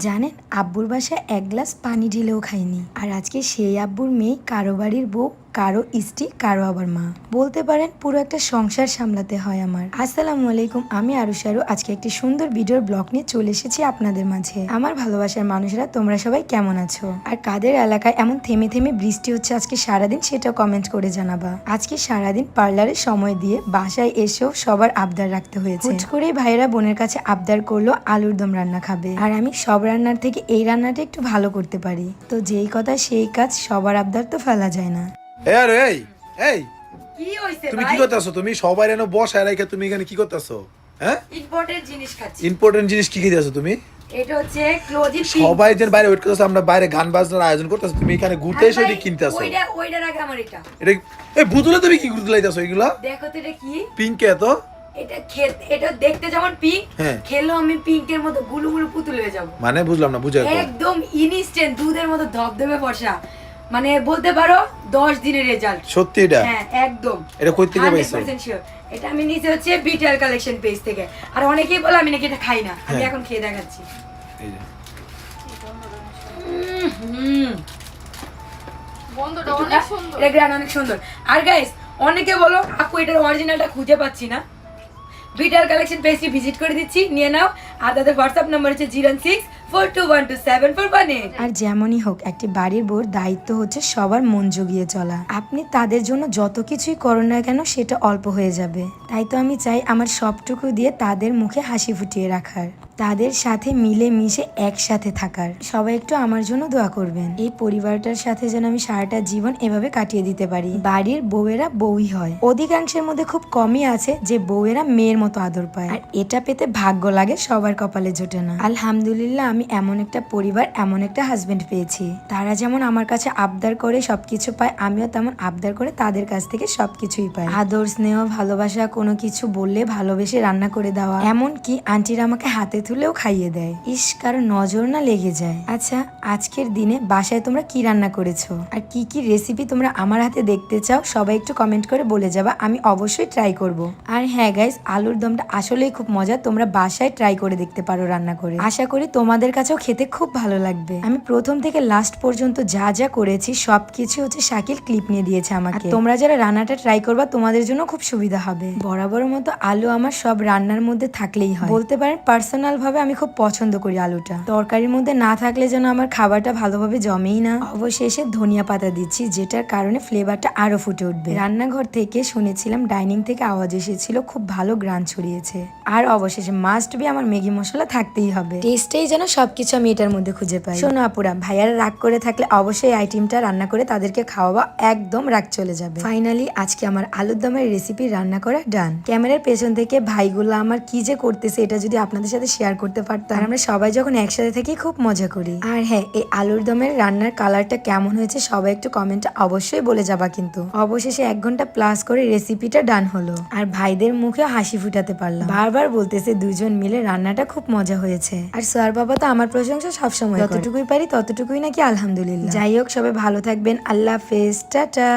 জানেন, আব্বুর বাসায় এক গ্লাস পানি ঢেলেও খাইনি। আর আজকে সেই আব্বুর মেয়ে কারও বাড়ির বউ কারও স্ত্রী, কারও আবার মা। বলতে পারেন পুরো একটা সংসার সামলাতে হয় আমার। আসসালামু আলাইকুম, আমি আরুষারু আজকে একটি সুন্দর ভিডিওর ব্লগ নিয়ে চলে এসেছি আপনাদের মাঝে। আমার ভালোবাসার মানুষরা, তোমরা সবাই কেমন আছো? আর কাদের এলাকায় এমন থেমে থেমে বৃষ্টি হচ্ছে আজকে সারাদিন সেটা কমেন্ট করে জানাবা। আজকে সারাদিন পার্লারে সময় দিয়ে বাসায় এসেও সবার আবদার রাখতে হয়েছে। হুট করেই ভাইয়েরা বোনের কাছে আবদার করল, আলুর দম রান্না খাবে। আর আমি সব রান্নার থেকে এই রান্নাটা একটু ভালো করতে পারি। তো যেই কথা সেই কাজ, সবার আবদার তো ফেলা যায় না। এ আরে এই এই। কি হইছে তুমি কি করতেছো? তুমি সবাই এনে বসায় রেখে তুমি এখানে কি করতেছো? হ্যাঁ? ইম্পর্টেন্ট জিনিস খাচ্ছি। ইম্পর্টেন্ট জিনিস কি তুমি? এটা হচ্ছে ক্লোজিং সবাই যেন বাইরে ওয়েট করতেছো আমরা বাইরে গান বাজনার আয়োজন করতেছো তুমি এখানে ঘুরতে এসে এটি কিনতেছো। ওইটা ওইটার আগে আমার এটা। এটা এই বুতুলে তুমি কি ঘুরতে লাইতেছো এগুলা? দেখো তো এটা কি? পিঙ্কে এত? এটা খেত এটা দেখতে যেমন পিঙ্ক। আমি পিঙ্কের মতো গুলু গুলু পুতুল হয়ে যাব। মানে বুঝলাম না বুঝাই একদম ইনস্ট্যান্ট দুধের মতো ধবধবে বসা মানে বলতে পারো দশ দিনের রেজাল্ট সত্যি এটা? হ্যাঁ একদম। এটা কই থেকে পাইছো? 100% sure। এটা আমি নিচে হচ্ছে বিটিআর কালেকশন পেজ থেকে। আর অনেকেই বলে আমি নাকি এটা খাই না। আমি হ্যাঁ। এখন খেয়ে দেখাচ্ছি। এই যে। হুম। অনেক সুন্দর। এটা গ্রান অনেক সুন্দর। আর গাইস অনেকে বলো আপু এটার অরিজিনালটা খুঁজে পাচ্ছি না। বিটার কালেকশন পেজটি ভিজিট করে দিচ্ছি। নিয়ে নাও। আর তাদের হোয়াটসঅ্যাপ নাম্বার হচ্ছে zero six four two one two seven four one eight. আর যেমনই হোক, একটি বাড়ির বউর দায়িত্ব হচ্ছে সবার মন জুগিয়ে চলা। আপনি তাদের জন্য যত কিছুই করুন না কেন, সেটা অল্প হয়ে যাবে। তাই তো আমি চাই আমার সবটুকু দিয়ে তাদের মুখে হাসি ফুটিয়ে রাখার। তাদের সাথে মিলে মিশে একসাথে থাকার। সবাই একটু আমার জন্য দোয়া করবেন। এই পরিবারটার সাথে যেন আমি সারাটা জীবন এভাবে কাটিয়ে দিতে পারি। বাড়ির বউয়েরা বউই হয়। অধিকাংশের মধ্যে খুব কমই আছে যে বউয়েরা মেয়ের মতো আদর পায়। আর এটা পেতে ভাগ্য লাগে সবার কপালে জোটে না। আলহামদুলিল্লাহ, আমি এমন একটা পরিবার, এমন একটা হাজবেন্ড পেয়েছি। তারা যেমন আমার কাছে আবদার করে সবকিছু পায়, আমিও তেমন আবদার করে তাদের কাছ থেকে সবকিছুই পাই। আদর, স্নেহ, ভালোবাসা, কোনো কিছু বললে ভালোবেসে রান্না করে দেওয়া। এমন কি আন্টিরা আমাকে হাতে তুলেও খাইয়ে দেয়। ইস কারও নজর না লেগে যায়। আচ্ছা আজকের দিনে বাসায় তোমরা কি রান্না করেছ? আর কি কি রেসিপি তোমরা আমার হাতে দেখতে চাও, সবাই একটু কমেন্ট করে বলে যাবা, আমি অবশ্যই ট্রাই করব। আর হ্যাঁ গাইস আলুর দমটা আসলেই খুব মজা তোমরা বাসায় ট্রাই করে দেখতে পারো রান্না করে। আশা করি তোমাদের কাছেও খেতে খুব ভালো লাগবে। আমি প্রথম থেকে লাস্ট পর্যন্ত যা যা করেছি, সবকিছু হচ্ছে শাকিল ক্লিপ নিয়ে দিয়েছে আমাকে। তোমরা যারা রান্নাটা ট্রাই করবা, তোমাদের জন্য খুব সুবিধা হবে। বরাবর মতো আলু আমার সব রান্নার মধ্যে থাকলেই হয়। বলতে পারেন পার্সোনাল ভাবে আমি খুব পছন্দ করি আলুটা। তরকারির মধ্যে না থাকলে যেন আমার খাবারটা ভালোভাবে জমেই না। অবশেষে ধনিয়া পাতা দিচ্ছি, যেটার কারণে ফ্লেভারটা আরও ফুটে উঠবে। রান্নাঘর থেকে শুনেছিলাম ডাইনিং থেকে আওয়াজ এসেছিল, খুব ভালো গ্রান ছড়িয়েছে। আর অবশেষে মাস্ট বি আমার ম্যাগি মশলা থাকতেই হবে। টেস্টেই যেন সবকিছু আমি এটার মধ্যে খুঁজে পাই। শোনো আপুরা ভাইয়ারা রাগ করে থাকলে অবশ্যই আইটেমটা রান্না করে তাদেরকে খাওয়াবা একদম রাগ চলে যাবে। ফাইনালি আজকে আমার আলুর দমের রেসিপি রান্না করা ডান ক্যামেরার পেছন থেকে ভাইগুলো আমার কি যে করতেছে এটা যদি আপনাদের সাথে শেয়ার করতে পারতাম। আর আমরা সবাই যখন একসাথে থাকি খুব মজা করি। আর হ্যাঁ এই আলুর দমের রান্নার কালারটা কেমন হয়েছে সবাই একটু কমেন্টে অবশ্যই বলে যাবা কিন্তু। অবশেষে এক ঘণ্টা প্লাস করে রেসিপিটা ডান হলো। আর ভাইদের মুখে হাসি ফুটাতে পারলাম। বারবার বলতেছে দুজন মিলে রান্নাটা খুব মজা হয়েছে। আর সোয়ার বাবা তো আমার প্রশংসা সবসময় যতটুকুই পারি ততটুকুই নাকি আলহামদুলিল্লাহ। যাই হোক সবাই ভালো থাকবেন। আল্লাহ হাফেজ। টাটা।